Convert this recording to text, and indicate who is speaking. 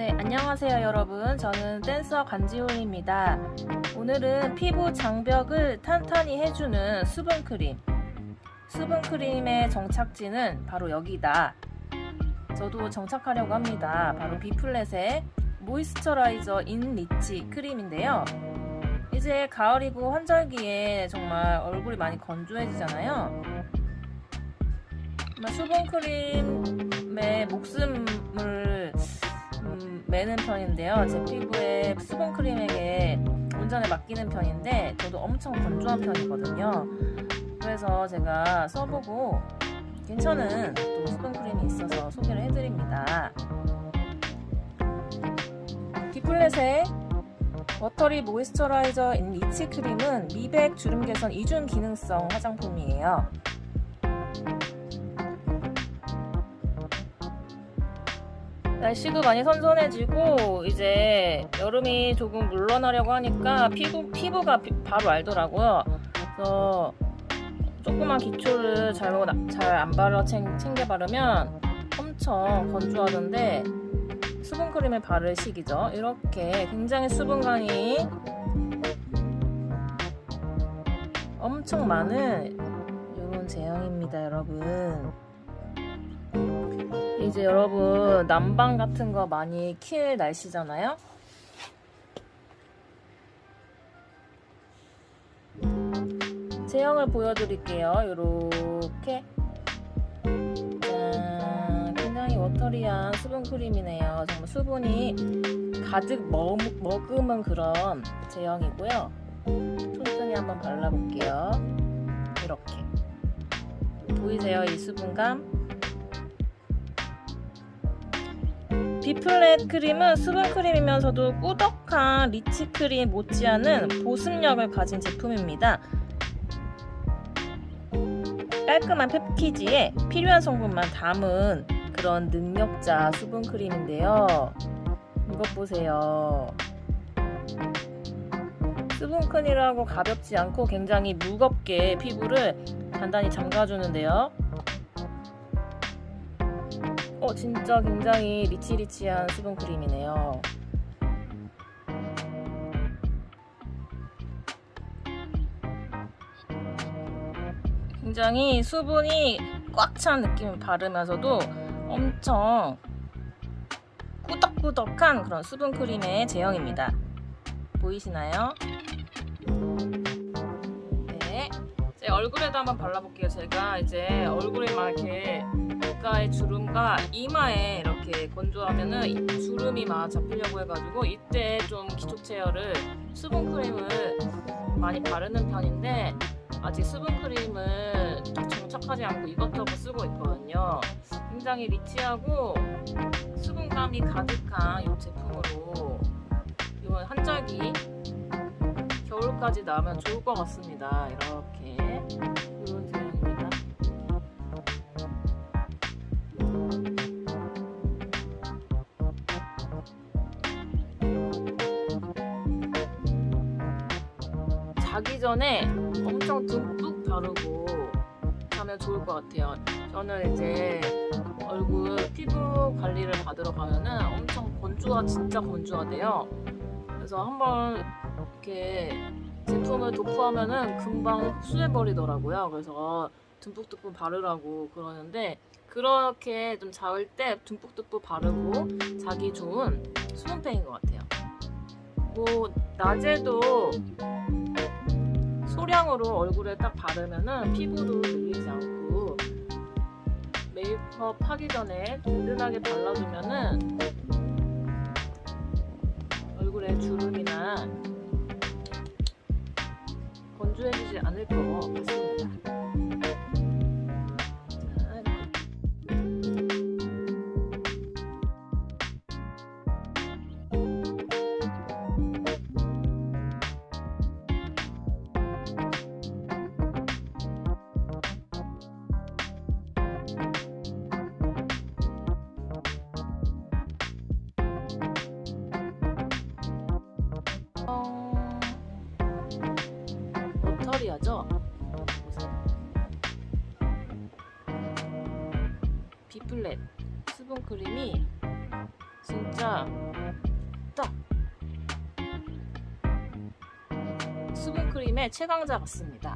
Speaker 1: 네, 안녕하세요 여러분. 저는 댄서 관지훈입니다. 오늘은 피부 장벽을 탄탄히 해주는 수분크림. 수분크림의 정착지는 바로 여기다. 저도 정착하려고 합니다. 바로 비플렛의 모이스처라이저 인 리치 크림인데요. 이제 가을이고 환절기에 정말 얼굴이 많이 건조해지잖아요. 수분크림의 목숨을 음, 매는 편인데요. 제 피부에 수분 크림에게 온전히 맡기는 편인데 저도 엄청 건조한 편이거든요. 그래서 제가 써보고 괜찮은 또 수분 크림이 있어서 소개를 해드립니다. 디플렛의 워터리 모이스처라이저 인 리치 크림은 미백 주름 개선 이중 기능성 화장품이에요. 날씨도 많이 선선해지고 이제 여름이 조금 물러나려고 하니까 피부 피부가 비- 바로 알더라고요. 그래서 조그만 기초를 잘잘안 바르 챙, 챙겨 바르면 엄청 건조하던데 수분 크림을 바를 시기죠. 이렇게 굉장히 수분감이 엄청 많은 이런 제형입니다, 여러분. 이제 여러분 난방 같은 거 많이 킬 날씨잖아요. 제형을 보여드릴게요. 이렇게 짠, 굉장히 워터리한 수분 크림이네요. 정말 수분이 가득 머금은 그런 제형이고요. 손등에 한번 발라볼게요. 이렇게 보이세요? 이 수분감? 비플렛 크림은 수분 크림이면서도 꾸덕한 리치 크림 못지않은 보습력을 가진 제품입니다. 깔끔한 패키지에 필요한 성분만 담은 그런 능력자 수분 크림인데요. 이것 보세요. 수분 크림이라고 가볍지 않고 굉장히 무겁게 피부를 단단히 잠가주는데요. 어, 진짜 굉장히 리치리치한 수분 크림이네요. 굉장히 수분이 꽉 찬 느낌을 바르면서도 엄청 꾸덕꾸덕한 그런 수분 크림의 제형입니다. 보이시나요? 네. 제 얼굴에도 한번 발라볼게요. 제가 이제 얼굴에 막 이렇게 귓가에 주름과 이마에 이렇게 건조하면은 이 주름이 막 잡히려고 해가지고 이때 좀 기초 체열을 수분 크림을 많이 바르는 편인데 아직 수분 크림을 딱 정착하지 않고 이것저것 쓰고 있거든요. 굉장히 리치하고 수분감이 가득한 이 제품으로 이번 한짝이 겨울까지 나면 좋을 것 같습니다. 이렇게 이런 자기 전에 엄청 듬뿍 바르고 하면 좋을 것 같아요. 저는 이제 얼굴 피부 관리를 받으러 가면은 엄청 건조하 진짜 건조하대요. 그래서 한번 이렇게 제품을 도포하면은 금방 흡수해 버리더라고요. 그래서 듬뿍듬뿍 바르라고 그러는데 그렇게 좀 자을 때 듬뿍듬뿍 바르고 자기 좋은 수분팩인 것 같아요. 뭐 낮에도 소량으로 얼굴에 딱 바르면은 피부도 밀리지 않고 메이크업 하기 전에 든든하게 발라주면은 얼굴에 주름이나 건조해지지 않을 것 같습니다. 비플렛 수분 크림이 진짜 딱 수분 크림의 최강자 같습니다.